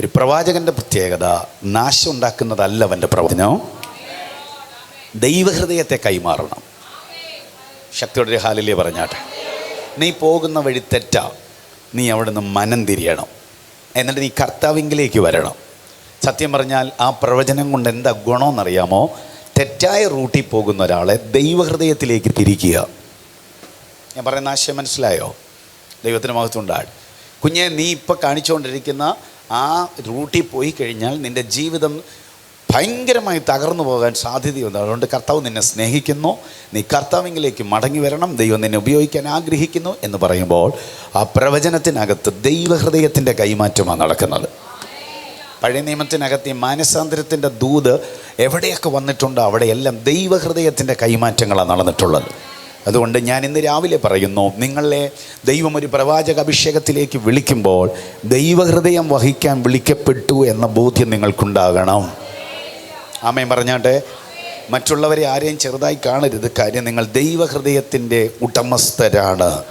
ഒരു പ്രവാചകന്റെ പ്രത്യേകത നാശം ഉണ്ടാക്കുന്നതല്ല അവന്റെ പ്രവചനം. ദൈവഹൃദയത്തെ കൈമാറണം. ശക്തിയുടെ ഹാലിലേ പറഞ്ഞാട്ടെ. നീ പോകുന്ന വഴി തെറ്റാ. നീ അവിടുന്ന് മനം തിരിയണം. എന്നിട്ട് നീ കർത്താവിങ്കിലേക്ക് വരണം. സത്യം പറഞ്ഞാൽ ആ പ്രവചനം കൊണ്ട് എന്താ ഗുണമെന്നറിയാമോ തെറ്റായ റൂട്ടിൽ പോകുന്ന ഒരാളെ ദൈവഹൃദയത്തിലേക്ക് തിരിക്കുക. ഞാൻ പറയുന്ന ആശയം മനസ്സിലായോ? ദൈവത്തിന് മഹത്വം ഉണ്ടാകും കുഞ്ഞെ നീ ഇപ്പോൾ കാണിച്ചുകൊണ്ടിരിക്കുന്ന ആ റൂട്ടിൽ പോയി കഴിഞ്ഞാൽ നിന്റെ ജീവിതം ഭയങ്കരമായി തകർന്നു പോകാൻ സാധ്യതയുണ്ട്. അതുകൊണ്ട് കർത്താവ് നിന്നെ സ്നേഹിക്കുന്നു. നീ കർത്താവിങ്കിലേക്ക് മടങ്ങി വരണം. ദൈവം നിന്നെ ഉപയോഗിക്കാൻ ആഗ്രഹിക്കുന്നു എന്ന് പറയുമ്പോൾ ആ പ്രവചനത്തിനകത്ത് ദൈവഹൃദയത്തിന്റെ കൈമാറ്റമാണ് നടക്കുന്നത്. പഴയ നിയമത്തിനകത്ത് ഈ മാനസാന്തരത്തിന്റെ ദൂത് എവിടെയൊക്കെ വന്നിട്ടുണ്ടോ അവിടെയെല്ലാം ദൈവഹൃദയത്തിന്റെ കൈമാറ്റങ്ങളാണ് നടന്നിട്ടുള്ളത്. അതുകൊണ്ട് ഞാൻ ഇന്ന് രാവിലെ പറയുന്നു നിങ്ങളെ ദൈവം ഒരു പ്രവാചക അഭിഷേകത്തിലേക്ക് വിളിക്കുമ്പോൾ ദൈവഹൃദയം വഹിക്കാൻ വിളിക്കപ്പെട്ടു എന്ന ബോധ്യം നിങ്ങൾക്കുണ്ടാകണം. ആമയും പറഞ്ഞാട്ടെ മറ്റുള്ളവരെ ആരെയും ചെറുതായി കാണരുത്. കാര്യം നിങ്ങൾ ദൈവഹൃദയത്തിന്റെ ഉടമസ്ഥരാണ്.